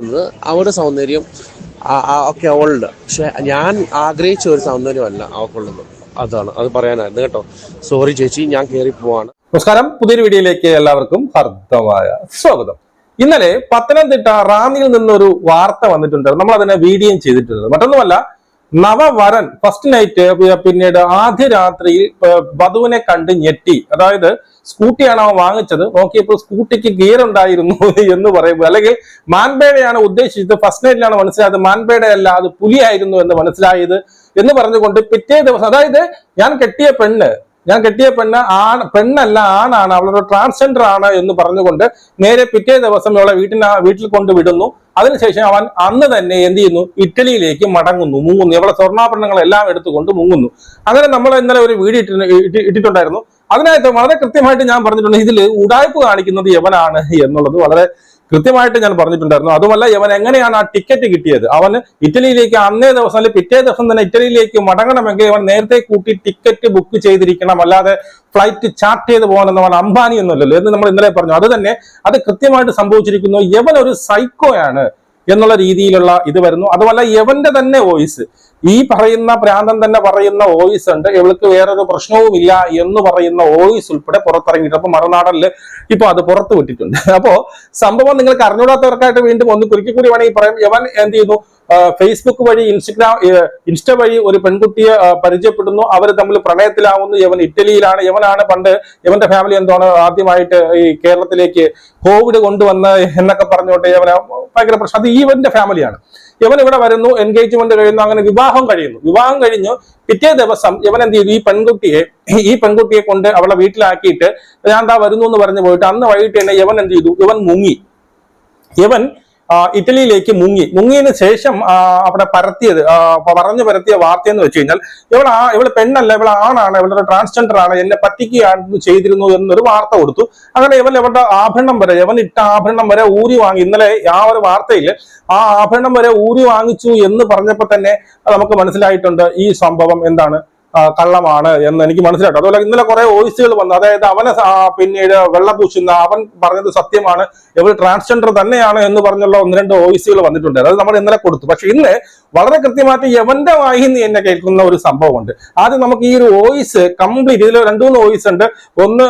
അവരുടെ സൗന്ദര്യം ഒക്കെ അവളുണ്ട് പക്ഷെ ഞാൻ ആഗ്രഹിച്ച ഒരു സൗന്ദര്യമല്ല അവൾക്കുള്ളത് അതാണ്. അത് പറയാനായിരുന്നു കേട്ടോ. സോറി ചേച്ചി ഞാൻ കയറി പോവാണ്. നമസ്കാരം. പുതിയൊരു വീഡിയോയിലേക്ക് എല്ലാവർക്കും ഹർദ്ദമായ സ്വാഗതം. ഇന്നലെ പത്തനംതിട്ട റാന്നിയിൽ നിന്നൊരു വാർത്ത വന്നിട്ടുണ്ട്. നമ്മൾ അതിനെ വീഡിയോ ചെയ്തിട്ടുണ്ട് മറ്റൊന്നുമല്ല നവവരൻ ഫസ്റ്റ് നൈറ്റ് പിന്നീട് ആദ്യ രാത്രിയിൽ വധുവിനെ കണ്ട് ഞെട്ടി. അതായത് സ്കൂട്ടിയാണ് അവൻ വാങ്ങിച്ചത്. നോക്കിയപ്പോൾ സ്കൂട്ടിക്ക് ഗിയർ ഉണ്ടായിരുന്നു എന്ന് പറയുമ്പോൾ അല്ലെങ്കിൽ മാൻപേടയാണ് ഉദ്ദേശിച്ചത്. ഫസ്റ്റ് നൈറ്റിലാണ് മനസ്സിലായത് മാൻപേടയല്ല അത് പുലിയായിരുന്നു എന്ന് മനസ്സിലായത് എന്ന് പറഞ്ഞുകൊണ്ട് പിറ്റേ ദിവസം അതായത് ഞാൻ കെട്ടിയ പെണ്ണ് ഞാൻ കെട്ടിയ പെണ്ണ് ആണ് പെണ്ണല്ല ആണാണ് അവളൊരു ട്രാൻസ്ജെൻഡർ ആണ് എന്ന് പറഞ്ഞുകൊണ്ട് നേരെ പിറ്റേ ദിവസം ഇവളെ വീട്ടിന് വീട്ടിൽ കൊണ്ട് വിടുന്നു. അതിനുശേഷം അവൻ അന്ന് തന്നെ എന്ത് ചെയ്യുന്നു? ഇറ്റലിയിലേക്ക് മടങ്ങുന്നു മുങ്ങുന്നു. ഇവിടെ സ്വർണാഭരണങ്ങളെല്ലാം എടുത്തുകൊണ്ട് മുങ്ങുന്നു. അങ്ങനെ നമ്മൾ ഇന്നലെ ഒരു വീഡിയോ ഇട്ടി- ഇട്ടി- ഇട്ടിട്ടുണ്ടായിരുന്നു. അതിനകത്ത് വളരെ കൃത്യമായിട്ട് ഞാൻ പറഞ്ഞിട്ടുണ്ട് ഇതിൽ ഉടായ്പ കാണിക്കുന്നത് യവനാണ് എന്നുള്ളത് വളരെ കൃത്യമായിട്ട് ഞാൻ പറഞ്ഞിട്ടുണ്ടായിരുന്നു. അതുമല്ല ഇവൻ എങ്ങനെയാണ് ആ ടിക്കറ്റ് കിട്ടിയത്? അവന് ഇറ്റലിയിലേക്ക് അന്നേ ദിവസം അല്ലെങ്കിൽ പിറ്റേ ദിവസം തന്നെ ഇറ്റലിയിലേക്ക് മടങ്ങണമെങ്കിൽ ഇവൻ നേരത്തെ കൂട്ടി ടിക്കറ്റ് ബുക്ക് ചെയ്തിരിക്കണം. അല്ലാതെ ഫ്ലൈറ്റ് ചാർട്ട് ചെയ്ത് പോകാനെന്ന് പറഞ്ഞാൽ അംബാനി ഒന്നുമല്ലല്ലോ എന്ന് നമ്മൾ ഇന്നലെ പറഞ്ഞു. അത് തന്നെ അത് കൃത്യമായിട്ട് സംഭവിച്ചിരിക്കുന്നു. ഇവൻ ഒരു സൈക്കോയാണ് എന്നുള്ള രീതിയിലുള്ള ഇത് വരുന്നു. അതുമല്ല യവന്റെ തന്നെ വോയിസ്. ഈ പറയുന്ന പ്രാന്തൻ തന്നെ പറയുന്ന വോയിസ് ഉണ്ട്. ഇവൾക്ക് വേറൊരു പ്രശ്നവുമില്ല എന്ന് പറയുന്ന വോയിസ് ഉൾപ്പെടെ പുറത്തിറങ്ങിയിട്ട് അപ്പൊ മറുനാടനിൽ ഇപ്പൊ അത് പുറത്തു വിട്ടിട്ടുണ്ട്. അപ്പോ സംഭവം നിങ്ങൾക്ക് അറിഞ്ഞൂടാത്തവർക്കായിട്ട് വീണ്ടും ഒന്ന് കുരുക്കി കൂടി വേണമെങ്കിൽ പറയാം. യവൻ എന്ത് ചെയ്യുന്നു? ഫേസ്ബുക്ക് വഴി ഇൻസ്റ്റഗ്രാം ഇൻസ്റ്റ വഴി ഒരു പെൺകുട്ടിയെ പരിചയപ്പെടുന്നു. അവർ തമ്മിൽ പ്രണയത്തിലാവുന്നു. യവൻ ഇറ്റലിയിലാണ്. യവനാണ് പണ്ട് യവന്റെ ഫാമിലി എന്താണ് ആദ്യമായിട്ട് ഈ കേരളത്തിലേക്ക് കോവിഡ് കൊണ്ടുവന്ന് എന്നൊക്കെ പറഞ്ഞുകൊണ്ട് യവന ഭയങ്കര പ്രശ്നം. അത് ഈവന്റെ ഫാമിലിയാണ് യവൻ ഇവിടെ വരുന്നു എൻഗേജ്മെന്റ് കഴിയുന്നു അങ്ങനെ വിവാഹം കഴിയുന്നു. വിവാഹം കഴിഞ്ഞു പിറ്റേ ദിവസം യവൻ എന്ത് ചെയ്തു? ഈ പെൺകുട്ടിയെ ഈ പെൺകുട്ടിയെ കൊണ്ട് അവളെ വീട്ടിലാക്കിയിട്ട് ഞാൻ എന്താ വരുന്നു എന്ന് പറഞ്ഞു പോയിട്ട് അന്ന് വൈകിട്ട് തന്നെ യവൻ എന്ത് ചെയ്തു? യവൻ മുങ്ങി. ഇവൻ ആ, ഇറ്റലിയിലേക്ക് മുങ്ങി. മുങ്ങിയതിന് ശേഷം അവിടെ പരത്തിയത് പറഞ്ഞു പരത്തിയ വാർത്ത എന്ന് വെച്ച് കഴിഞ്ഞാൽ ഇവൾ ആ ഇവൾ പെണ്ണല്ല ഇവൾ ആണാണ് ഇവളുടെ ട്രാൻസ്ജെൻഡർ ആണ് എന്നെ പറ്റിക്കുകയാണ് ചെയ്തിരുന്നു എന്നൊരു വാർത്ത കൊടുത്തു. അങ്ങനെ ഇവൻ ഇവളുടെ ആഭരണം വരെ ഇവൻ ഇട്ട ആഭരണം വരെ ഊരി വാങ്ങി. ഇന്നലെ ആ ഒരു വാർത്തയിൽ ആ ആഭരണം വരെ ഊരി വാങ്ങിച്ചു എന്ന് പറഞ്ഞപ്പോൾ തന്നെ നമുക്ക് മനസ്സിലായിട്ടുണ്ട് ഈ സംഭവം എന്താണ്. കള്ളമാണ് എന്ന് എനിക്ക് മനസ്സിലായിട്ടോ അതുപോലെ ഇന്നലെ കുറെ വോയിസുകൾ വന്നു. അതായത് അവനെ പിന്നീട് വെള്ള പിന്നീട് വെള്ളപൂശുന്ന അവൻ പറഞ്ഞത് സത്യമാണ്. ഇവർ ട്രാൻസ്ജെൻഡർ തന്നെയാണ് എന്ന് പറഞ്ഞുള്ള ഒന്ന് രണ്ട് വോയിസുകൾ വന്നിട്ടുണ്ട്. അത് നമ്മൾ ഇന്നലെ കൊടുത്തു. പക്ഷെ ഇന്ന് വളരെ കൃത്യമായിട്ട് യവന്റെ വായിൽ നിന്ന് എന്നെ കേൾക്കുന്ന ഒരു സംഭവമുണ്ട്. ആദ്യം നമുക്ക് ഈ ഒരു വോയിസ് കംപ്ലീറ്റ് ഇതിൽ രണ്ടു മൂന്ന് വോയിസ് ഉണ്ട്. ഒന്ന്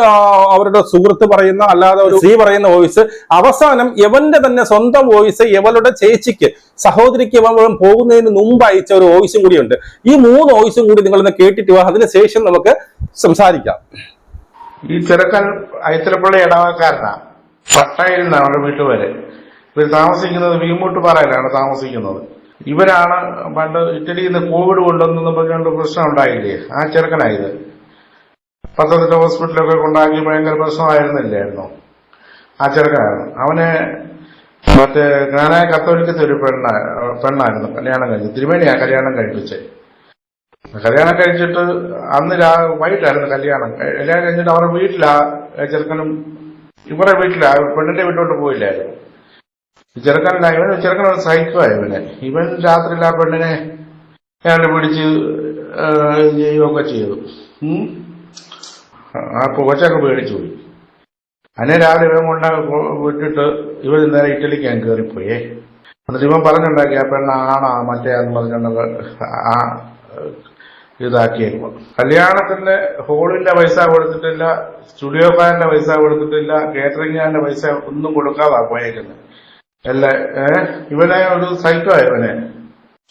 അവരുടെ സുഹൃത്ത് പറയുന്ന അല്ലാതെ ഒരു സ്ത്രീ പറയുന്ന വോയിസ്. അവസാനം യവന്റെ തന്നെ സ്വന്തം വോയിസ് യവളുടെ ചേച്ചിക്ക് സഹോദരിക്ക് ഇവൻ പോകുന്നതിന് മുമ്പ് അയച്ച ഒരു വോയിസും കൂടിയുണ്ട്. ഈ മൂന്ന് വോയിസും കൂടി നിങ്ങളൊന്ന് കേട്ടിട്ട് വാ. അതിനുശേഷം നമുക്ക് സംസാരിക്കാം. ഈ ചെറുക്കൻ അയച്ചിലപ്പള്ളി ഇടവക്കാരനാ. പട്ടയിൽ നിന്നാണ് വരെ ഇവർ താമസിക്കുന്നത് വീമൂട്ടുപാറയിലാണ് താമസിക്കുന്നത്. ഇവരാണ് പണ്ട് ഇറ്റലിയിൽ നിന്ന് കോവിഡ് കൊണ്ടുവന്നു പറഞ്ഞുകൊണ്ട് പ്രശ്നം ഉണ്ടായില്ലേ? ആ ചെറുക്കനായത്. പത്തനംതിട്ട ഹോസ്പിറ്റലൊക്കെ കൊണ്ടാക്കി ഭയങ്കര പ്രശ്നമായിരുന്നില്ലായിരുന്നു? ആ ചെറുക്കനായിരുന്നു അവന് മറ്റേ ഞാനായ കത്തോലിക്കത്തെ ഒരു പെണ്ണ പെണ്ണായിരുന്നു കല്യാണം കഴിച്ചു. തിരുമേനിയാ കല്യാണം കഴിപ്പിച്ച്. കല്യാണം കഴിച്ചിട്ട് അന്ന് രാ വൈകിട്ടായിരുന്നു കല്യാണം. കല്യാണം കഴിഞ്ഞിട്ട് അവരുടെ വീട്ടിലാ ചെറുക്കനും ഇവരുടെ വീട്ടിലാ പെണ്ണിന്റെ വീട്ടിലോട്ട് പോയില്ലായിരുന്നു. ചെറുക്കനല്ല ഇവൻ ചെറുക്കൻ ഒരു സൈക്കോ ഇവൻ രാത്രിയിൽ ആ പെണ്ണിനെ അയാൾ പിടിച്ച് ചെയ്യുകയൊക്കെ ചെയ്തു. ആ പുകച്ചൊക്കെ പേടിച്ചു പോയി. അതിനെ രാവിലെ ഇവൻ കൊണ്ട് വിട്ടിട്ട് ഇവൻ നേരെ ഇറ്റലിക്ക് ഞാൻ കയറിപ്പോയേ. എന്നിട്ട് ഇവൻ പറഞ്ഞുണ്ടാക്കി ആ പെണ്ണ ആണാ മറ്റേ എന്ന് പറഞ്ഞുകൊണ്ട് ആ ഇതാക്കിയേക്കും കല്യാണത്തിന്റെ ഹോളിന്റെ പൈസ കൊടുത്തിട്ടില്ല സ്റ്റുഡിയോക്കാരന്റെ പൈസ കൊടുത്തിട്ടില്ല കേറ്ററിംഗുകാരന്റെ പൈസ ഒന്നും കൊടുക്കാതാ പോയേക്കുന്നത്. അല്ല ഏ ഇവനെ ഒരു സൈക്കോ ഇവനെ.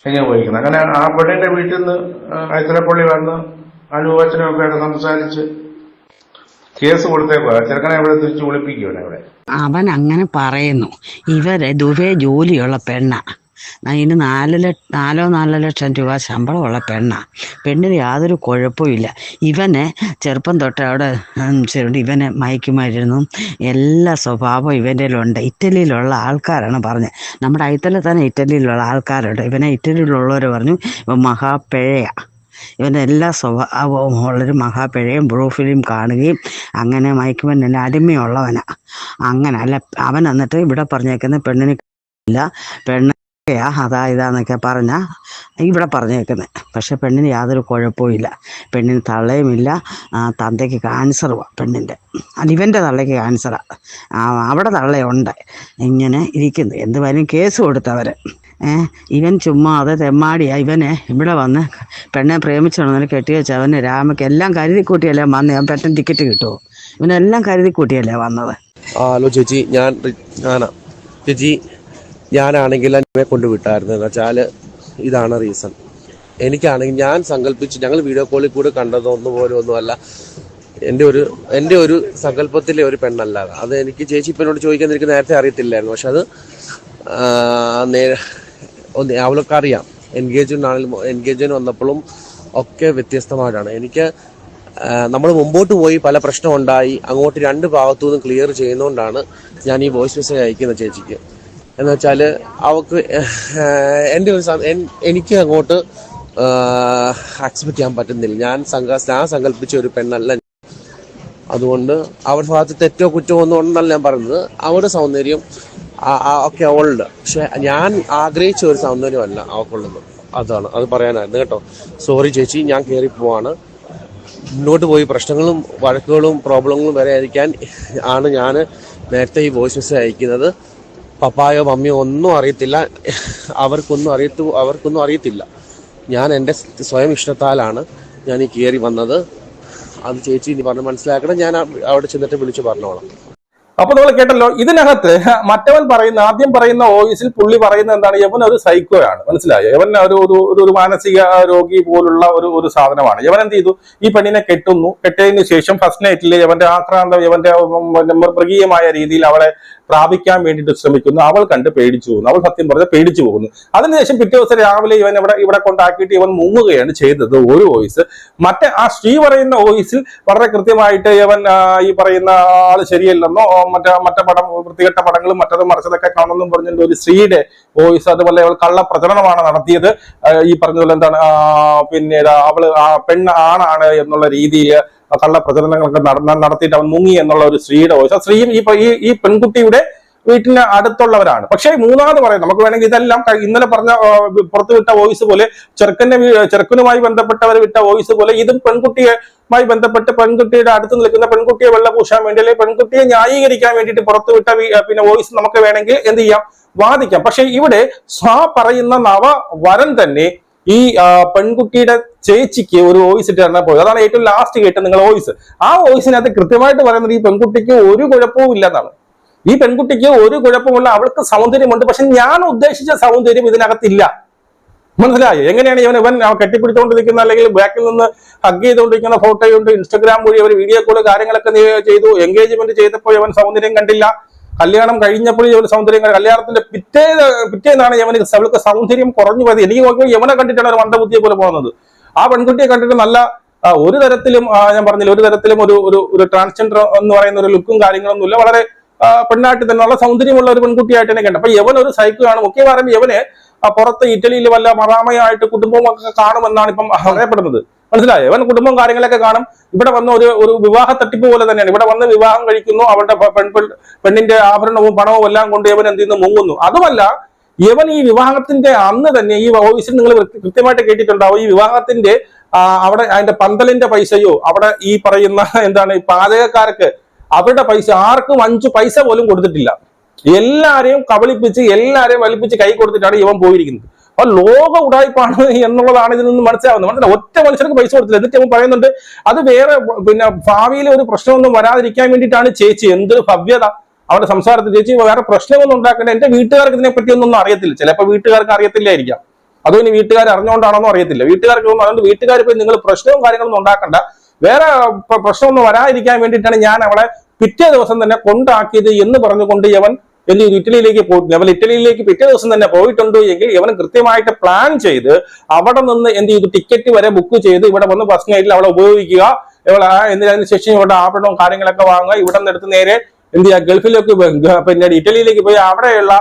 എങ്ങനെ ഉപയോഗിക്കുന്നത്. അങ്ങനെ ആ പെണ്ണിന്റെ വീട്ടിൽ നിന്ന് ഐത്തലപ്പള്ളി വന്ന് അനുവചനമൊക്കെ ആയിട്ട് സംസാരിച്ച് കേസ് കൊടുത്തേക്കോ ചെറുക്കനെ ഇവിടെ തിരിച്ചു വിളിപ്പിക്കും അവിടെ അവൻ അങ്ങനെ പറയുന്നു. ഇവർ ദുബൈ ജോലിയുള്ള പെണ്ണ. അതിന് നാല് നാലോ നാലോ ലക്ഷം രൂപ ശമ്പളമുള്ള പെണ്ണാണ് പെണ്ണിന് യാതൊരു കുഴപ്പമില്ല ഇവനെ ചെറുപ്പം തൊട്ട് അവിടെ ഇവനെ മയക്കുമായിരുന്നു എല്ലാ സ്വഭാവവും ഇവന്റെ ഉണ്ട് ഇറ്റലിയിലുള്ള ആൾക്കാരാണ് പറഞ്ഞത് നമ്മുടെ ഐത്തല തന്നെ ഇറ്റലിയിലുള്ള ആൾക്കാരുണ്ട്. ഇവനെ ഇറ്റലിയിലുള്ളവർ പറഞ്ഞു ഇവൻ മഹാപ്പിഴയാണ് ഇവന്റെ എല്ലാ സ്വഭാവവും ഉള്ളൊരു മഹാപിഴയും ബ്രൂഫിലും കാണുകയും അങ്ങനെ മയക്കുമരുന്നിന് അടിമയുള്ളവനാണ് അങ്ങനെ അല്ല അവൻ എന്നിട്ട് ഇവിടെ പറഞ്ഞേക്കുന്ന പെണ്ണിന് ഇല്ല. പെണ്ണ് യാ അതാ ഇതാന്നൊക്കെ പറഞ്ഞ ഇവിടെ പറഞ്ഞേക്കുന്നത് പക്ഷെ പെണ്ണിന് യാതൊരു കുഴപ്പമില്ല പെണ്ണിന് തള്ളയുമില്ല. തന്തയ്ക്ക് ക്യാൻസറുമാണ് പെണ്ണിന്റെ. ഇവന്റെ തള്ളയ്ക്ക് ക്യാൻസറാണ് അവിടെ തള്ളയുണ്ട്. ഇങ്ങനെ ഇരിക്കുന്നു. എന്തുവായാലും കേസ് കൊടുത്തവർ ഇവൻ ചുമ്മാ അത് തെമ്മാടിയാ. ഇവനെ ഇവിടെ വന്ന് പെണ്ണെ പ്രേമിച്ചോണെന്ന് കെട്ടി വെച്ച അവന് രാമയ്ക്ക് എല്ലാം കരുതി കൂട്ടിയല്ലേ വന്ന്. അവൻ പെട്ടെന്ന് ടിക്കറ്റ് കിട്ടുമോ ഇവനെല്ലാം കരുതി കൂട്ടിയല്ലേ വന്നത് ഹലോ ചേച്ചി. ഞാൻ ചേച്ചി ഞാനാണെങ്കിൽ അനിമയെ കൊണ്ട് വിട്ടായിരുന്നു എന്ന് വെച്ചാൽ ഇതാണ് റീസൺ എനിക്കാണെങ്കിൽ ഞാൻ സങ്കല്പിച്ച് ഞങ്ങൾ വീഡിയോ കോളിൽ കൂടെ കണ്ടതൊന്നും പോലും ഒന്നുമല്ല എന്റെ ഒരു എന്റെ ഒരു സങ്കല്പത്തിലെ ഒരു പെണ്ണല്ല അത്. എനിക്ക് ചേച്ചി ഇപ്പനോട് ചോദിക്കാൻ എനിക്ക് നേരത്തെ അറിയത്തില്ലായിരുന്നു. പക്ഷെ അത് ഒന്ന് അവൾക്ക് അറിയാം എൻഗേജ്മെന്റ് ആണെങ്കിലും എൻഗേജ്മെന്റ് വന്നപ്പോഴും ഒക്കെ വ്യത്യസ്തമായിട്ടാണ്. എനിക്ക് നമ്മൾ മുമ്പോട്ട് പോയി പല പ്രശ്നമുണ്ടായി. അങ്ങോട്ട് രണ്ട് ഭാഗത്തു നിന്നും ക്ലിയർ ചെയ്യുന്നതുകൊണ്ടാണ് ഞാൻ ഈ വോയിസ് മെസ്സേജ് അയക്കുന്നത് ചേച്ചിക്ക്. എന്ന് വെച്ചാൽ അവക്ക് എന്റെ ഒരു എനിക്ക് അങ്ങോട്ട് അക്സെപ്റ്റ് ചെയ്യാൻ പറ്റുന്നില്ല. ഞാൻ ഞാൻ സങ്കല്പിച്ച ഒരു പെണ്ണല്ല അതുകൊണ്ട് അവരുടെ ഭാഗത്ത് തെറ്റോ കുറ്റോ ഒന്നും ഉണ്ടെന്നല്ല ഞാൻ പറയുന്നത്. അവരുടെ സൗന്ദര്യം ഒക്കെ അവളുടെ. പക്ഷെ ഞാൻ ആഗ്രഹിച്ച ഒരു സൗന്ദര്യമല്ല അവക്കുള്ളത്. അതാണ്. അത് പറയാനായിരുന്നു കേട്ടോ. സോറി ചേച്ചി ഞാൻ കയറി പോവാണ്. മുന്നോട്ട് പോയി പ്രശ്നങ്ങളും വഴക്കുകളും പ്രോബ്ലങ്ങളും വരെ ആയിരിക്കാൻ ആണ് ഞാൻ നേരത്തെ ഈ വോയിസ് മെസ്സേജ് അയക്കുന്നത്. പപ്പായോ മമ്മിയോ ഒന്നും അറിയത്തില്ല. അവർക്കൊന്നും അറിയത്തു അവർക്കൊന്നും അറിയത്തില്ല. ഞാൻ എന്റെ സ്വയം ഇഷ്ടത്താലാണ് ഞാൻ ഈ കയറി വന്നത്. അത് ചേച്ചി ഇനി പറഞ്ഞ് മനസ്സിലാക്കണം. ഞാൻ അവിടെ ചെന്നിട്ട് വിളിച്ചു പറഞ്ഞോളാം. അപ്പൊ നമ്മൾ കേട്ടല്ലോ ഇതിനകത്ത് മറ്റവൻ പറയുന്ന ആദ്യം പറയുന്ന ഓയിസിൽ പുള്ളി പറയുന്ന എന്താണ്? യവൻ ഒരു സൈക്കോ ആണ് മനസ്സിലായോ? യവൻ ഒരു ഒരു ഒരു- മാനസിക രോഗി പോലുള്ള ഒരു ഒരു സാധനമാണ്. യവൻ എന്ത് ചെയ്തു? ഈ പെണ്ണിനെ കെട്ടുന്നു. കെട്ടിയതിനു ശേഷം ഫസ്റ്റ് നൈറ്റിൽ യവന്റെ ആക്രാന്തം യവന്റെ മൃഗീയമായ രീതിയിൽ അവളെ പ്രാപിക്കാൻ വേണ്ടിയിട്ട് ശ്രമിക്കുന്നു. അവൾ കണ്ട് പേടിച്ചു പോകുന്നു. അവൾ സത്യം പറഞ്ഞ പേടിച്ചു പോകുന്നു. അതിനുശേഷം പിറ്റേ ദിവസം രാവിലെ ഇവൻ ഇവിടെ ഇവിടെ കൊണ്ടാക്കിയിട്ട് ഇവൻ മുങ്ങുകയാണ് ചെയ്തത് ഒരു വോയിസ്. മറ്റേ ആ സ്ത്രീ പറയുന്ന വോയിസിൽ വളരെ കൃത്യമായിട്ട് ഇവൻ ഈ പറയുന്ന ആൾ ശരിയല്ലെന്നോ മറ്റേ മറ്റേ പടം വൃത്തികെട്ട പടങ്ങളും മറ്റതും മറിച്ചതൊക്കെ കാണുമെന്നും പറഞ്ഞിട്ട് ഒരു സ്ത്രീയുടെ വോയിസ് അതുപോലെ അവൾ കള്ള പ്രചരണമാണ് നടത്തിയത്. ഈ പറഞ്ഞതുപോലെ എന്താണ് പിന്നെ അവൾ ആ പെണ്ണ് ആണാണ് എന്നുള്ള രീതിയിൽ കള്ള പ്രചരണങ്ങളൊക്കെ നട- നടത്തിയിട്ട് അവൻ മുങ്ങി എന്നുള്ള ഒരു സ്ത്രീയുടെ വോയിസ് ആ സ്ത്രീയും ഈ പെൺകുട്ടിയുടെ വീട്ടിന് അടുത്തുള്ളവരാണ്. പക്ഷേ മൂന്നാമത് പറയാം നമുക്ക് വേണമെങ്കിൽ ഇതെല്ലാം ഇന്നലെ പറഞ്ഞ പുറത്തുവിട്ട പുറത്തു വിട്ട വോയിസ് പോലെ ചെറുക്കന്റെ ചെറുക്കനുമായി ബന്ധപ്പെട്ടവർ വിട്ട വോയിസ് പോലെ ഇതും പെൺകുട്ടിയുമായി ബന്ധപ്പെട്ട് പെൺകുട്ടിയുടെ അടുത്ത് നിൽക്കുന്ന പെൺകുട്ടിയെ വെള്ള പൂശാൻ വേണ്ടി അല്ലെങ്കിൽ പെൺകുട്ടിയെ ന്യായീകരിക്കാൻ വേണ്ടിയിട്ട് പുറത്തുവിട്ട പിന്നെ വോയിസ് നമുക്ക് വേണമെങ്കിൽ എന്ത് ചെയ്യാം? വാദിക്കാം. പക്ഷെ ഇവിടെ സ്വാ പറയുന്ന നവ വരൻ തന്നെ ഈ പെൺകുട്ടിയുടെ ചേച്ചിക്ക് ഒരു വോയിസ് ഇട്ടാണ് പോയത്. അതാണ് ഏറ്റവും ലാസ്റ്റ് കേട്ട നിങ്ങൾ വോയിസ്. ആ വോയിസിനകത്ത് കൃത്യമായിട്ട് പറയുന്നത് ഈ പെൺകുട്ടിക്ക് ഒരു കുഴപ്പവും ഇല്ലെന്നാണ് ഈ പെൺകുട്ടിക്ക് ഒരു കുഴപ്പമില്ല അവൾക്ക് സൗന്ദര്യമുണ്ട്. പക്ഷെ ഞാൻ ഉദ്ദേശിച്ച സൗന്ദര്യം ഇതിനകത്തില്ല. മനസ്സിലായോ? എങ്ങനെയാണ് ഇവൻ ഇവൻ കെട്ടിപ്പിടിച്ചുകൊണ്ടിരിക്കുന്ന കെട്ടിപ്പിടിച്ചുകൊണ്ട് അല്ലെങ്കിൽ ബാക്കിൽ നിന്ന് ഹഗ് ചെയ്തുകൊണ്ടിരിക്കുന്ന ഫോട്ടോയുണ്ട് ഇൻസ്റ്റഗ്രാം വഴി അവർ വീഡിയോ കോൾ കാര്യങ്ങളൊക്കെ ചെയ്തു എൻഗേജ്മെന്റ് ചെയ്തപ്പോൾ ഇവൻ സൗന്ദര്യം കണ്ടില്ല. കല്യാണം കഴിഞ്ഞപ്പോഴും ഇവന് സൗന്ദര്യം. കല്യാണത്തിന്റെ പിറ്റേ പിറ്റേന്നാണ് ഇവന് അവൾക്ക് സൗന്ദര്യം കുറഞ്ഞു പോയത്. എനിക്ക് നോക്കുമ്പോൾ യവനെ കണ്ടിട്ടാണ് ഒരു മന്ദബുദ്ധിയെ പോലെ പോകുന്നത്. ആ പെൺകുട്ടിയെ കണ്ടിട്ട് നല്ല ഒരു തരത്തിലും ഞാൻ പറഞ്ഞില്ല ഒരു തരത്തിലും ഒരു ഒരു ട്രാൻസ്ജെൻഡർ എന്ന് പറയുന്ന ഒരു ലുക്കും കാര്യങ്ങളൊന്നുമില്ല. വളരെ തന്നെ തന്നെയുള്ള സൗന്ദര്യമുള്ള ഒരു പെൺകുട്ടിയായിട്ട് തന്നെ കണ്ടു. അപ്പൊ യവൻ ഒരു സൈക്കോ ആണ് പറയുമ്പോൾ യവന് പുറത്ത് ഇറ്റലിയിൽ വല്ല മറാമയായിട്ട് കുടുംബവും ഒക്കെ കാണുമെന്നാണ് ഇപ്പം അറിയപ്പെടുന്നത്. മനസ്സിലായോ? ഇവൻ കുടുംബം കാര്യങ്ങളൊക്കെ കാണും. ഇവിടെ വന്ന ഒരു ഒരു വിവാഹ തട്ടിപ്പ് പോലെ തന്നെയാണ്. ഇവിടെ വന്ന് വിവാഹം കഴിക്കുന്നു. അവരുടെ പെൺ പെണ്ണിന്റെ ആഭരണവും പണവും എല്ലാം കൊണ്ട് ഇവൻ എന്ത് ചെയ്യുന്നു? മുങ്ങുന്നു. അതുമല്ല ഇവൻ ഈ വിവാഹത്തിന്റെ അന്ന് തന്നെ ഈ വോയിസിൽ നിങ്ങൾ കൃത്യമായിട്ട് കേട്ടിട്ടുണ്ടാവും. ഈ വിവാഹത്തിന്റെ അവിടെ അതിന്റെ പന്തലിന്റെ പൈസയോ അവിടെ ഈ പറയുന്ന എന്താണ് ഈ പാചകക്കാർക്ക് അവരുടെ പൈസ ആർക്കും അഞ്ച് പൈസ പോലും കൊടുത്തിട്ടില്ല. എല്ലാരെയും കബളിപ്പിച്ച് എല്ലാരെയും വലിപ്പിച്ച് കൈ കൊടുത്തിട്ടാണ് ഇവൻ പോയിരിക്കുന്നത്. അപ്പൊ ലോക ഉടായ്പാണ് എന്നുള്ളതാണ് ഇതിൽ നിന്ന് മനസ്സിലാവുന്നത്. മനസ്സിലാവും ഒറ്റ മനുഷ്യർക്ക് പൈസ കൊടുത്തില്ല. എന്നിട്ട് അവൻ പറയുന്നുണ്ട് അത് വേറെ പിന്നെ ഭാവിയിൽ ഒരു പ്രശ്നമൊന്നും വരാതിരിക്കാൻ വേണ്ടിയിട്ടാണ് ചേച്ചി. എന്ത് ഭവ്യത അവരുടെ സംസാരത്തിൽ. ചേച്ചി വേറെ പ്രശ്നമൊന്നും ഉണ്ടാക്കേണ്ട. എന്റെ വീട്ടുകാർക്ക് ഇതിനെ പറ്റിയൊന്നും അറിയത്തില്ല. ചിലപ്പോൾ വീട്ടുകാർക്ക് അറിയത്തില്ലായിരിക്കാം. അതോ ഇനി വീട്ടുകാർ അറിഞ്ഞുകൊണ്ടാണെന്നോ അറിയത്തില്ല. വീട്ടുകാർക്ക് അതുകൊണ്ട് വീട്ടുകാർ പോയി നിങ്ങൾ പ്രശ്നവും കാര്യങ്ങളൊന്നും ഉണ്ടാക്കണ്ട. വേറെ പ്ര- പ്രശ്നമൊന്നും വരാതിരിക്കാൻ വേണ്ടിയിട്ടാണ് ഞാൻ അവളെ പിറ്റേ ദിവസം തന്നെ കൊണ്ടാക്കിയത് എന്ന് പറഞ്ഞുകൊണ്ട് യവൻ എന്ത് ഇറ്റലിയിലേക്ക് പോയി അവൻ ഇറ്റലിയിലേക്ക് പിറ്റേ ദിവസം തന്നെ പോയിട്ടുണ്ട് എങ്കിൽ ഇവൻ കൃത്യമായിട്ട് പ്ലാൻ ചെയ്ത് അവിടെ നിന്ന് എന്ത് ചെയ്തു? ടിക്കറ്റ് വരെ ബുക്ക് ചെയ്ത് ഇവിടെ വന്ന് ബസ് നൈറ്റിൽ അവളെ ഉപയോഗിക്കുക. ഇവളെ എന്തിനു ശേഷം ഇവിടെ ആഭരണവും കാര്യങ്ങളൊക്കെ വാങ്ങുക. ഇവിടെ നിന്ന് എടുത്ത് നേരെ എന്ത് ചെയ്യുക? ഗൾഫിലേക്ക് പിന്നെ ഇറ്റലിയിലേക്ക് പോയി അവിടെയുള്ള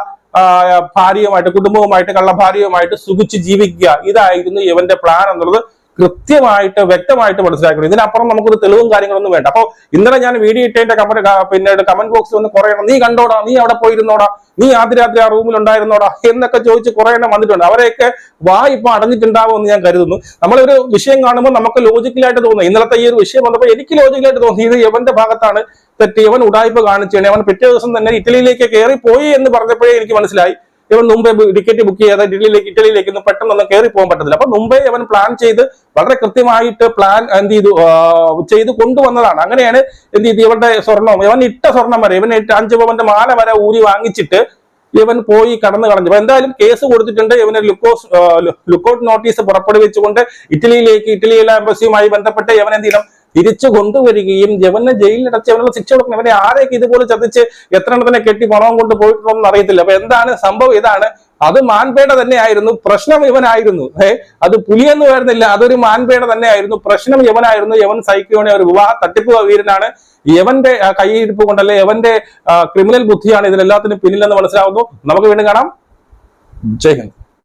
ഭാര്യയുമായിട്ട് കുടുംബവുമായിട്ട് കള്ളഭാര്യയുമായിട്ട് സുഖിച്ച് ജീവിക്കുക. ഇതായിരുന്നു ഇവന്റെ പ്ലാൻ എന്നുള്ളത്. കൃത്യമായിട്ട് വ്യക്തമായിട്ട് മനസ്സിലാക്കണം. ഇതിനപ്പുറം നമുക്കൊരു തെളിവും കാര്യങ്ങളൊന്നും വേണ്ട. അപ്പോൾ ഇന്നലെ ഞാൻ വീഡിയോ ഇട്ടതിന്റെ കമന്റ് പിന്നീട് കമന്റ് ബോക്സിൽ ഒന്ന് കുറയണം നീ കണ്ടോടാ നീ അവിടെ പോയിരുന്നോടാ നീ ആദ്യ രാത്രി ആ റൂമിൽ ഉണ്ടായിരുന്നോടാ എന്നൊക്കെ ചോദിച്ച് കുറെ എണ്ണം വന്നിട്ടുണ്ട്. അവരെയൊക്കെ വാ ഇപ്പൊ അടഞ്ഞിട്ടുണ്ടാവും എന്ന് ഞാൻ കരുതുന്നു. നമ്മളൊരു വിഷയം കാണുമ്പോൾ നമുക്ക് ലോജിക്കലായിട്ട് തോന്നുന്നു ഇന്നലത്തെ ഈ ഒരു വിഷയം വന്നപ്പോൾ എനിക്ക് ലോജിക്കലായിട്ട് തോന്നി ഇത് യവന്റെ ഭാഗത്താണ് തെറ്റ്. യവൻ ഉടായ്പ കാണിച്ചു അവൻ പിറ്റേ ദിവസം തന്നെ ഇറ്റലിയിലേക്ക് കയറി പോയി എന്ന് പറഞ്ഞപ്പോഴേ എനിക്ക് മനസ്സിലായി. ഇവൻ മുംബൈ ടിക്കറ്റ് ബുക്ക് ചെയ്യാതെ ഇറ്റലിയിലേക്ക് ഇറ്റലിയിലേക്ക് ഒന്നും പെട്ടെന്നൊന്നും കയറി പോകാൻ പറ്റത്തില്ല. അപ്പൊ മുംബൈ അവൻ പ്ലാൻ ചെയ്ത് വളരെ കൃത്യമായിട്ട് പ്ലാൻ എന്ത് ചെയ്തു? ചെയ്ത് കൊണ്ടുവന്നതാണ്. അങ്ങനെയാണ് എന്ത് ചെയ്തു? ഇവരുടെ സ്വർണം ഇവൻ ഇട്ട സ്വർണം വരെ ഇവൻ അഞ്ച് പവന്റെ മാല വരെ ഊരി വാങ്ങിച്ചിട്ട് ഇവൻ പോയി കടന്നു കളഞ്ഞു. അപ്പൊ എന്തായാലും കേസ് കൊടുത്തിട്ടുണ്ട്. ഇവന് ലുക്കോസ് ലുക്കൌട്ട് നോട്ടീസ് പുറപ്പെടുവിച്ചുകൊണ്ട് ഇറ്റലിയിലേക്ക് ഇറ്റലിയിലെ എംബസിയുമായി ബന്ധപ്പെട്ട് ഇവൻ എന്ത് ചെയ്യണം? തിരിച്ചു കൊണ്ടുവരികയും യവനെ ജയിലിലടച്ച് അവനുള്ള ശിക്ഷ കൊടുക്കണം അവനെ ആരെയൊക്കെ ഇതുപോലെ ചതിച്ച് എത്ര എണ്ണത്തിനെ കെട്ടി പണവും കൊണ്ട് പോയിട്ടുണ്ടോന്ന് അറിയത്തില്ല. അപ്പൊ എന്താണ് സംഭവം? ഇതാണ്. അത് മാൻപേട തന്നെയായിരുന്നു. പ്രശ്നം ഇവനായിരുന്നു. ഏ അത് പുലിയൊന്നും ആയിരുന്നില്ല. അതൊരു മാൻപേട തന്നെയായിരുന്നു. പ്രശ്നം യവനായിരുന്നു യവൻ സൈക്കിയോണി ഒരു വിവാഹ തട്ടിപ്പ് വീരനാണ്. യവന്റെ കൈയിരിപ്പ് കൊണ്ടല്ലേ യവന്റെ ക്രിമിനൽ ബുദ്ധിയാണ് ഇതിലെല്ലാത്തിനും പിന്നിലെന്ന് മനസ്സിലാവുന്നു. നമുക്ക് വീണ്ടും കാണാം. ജയ് ഹിന്ദ്.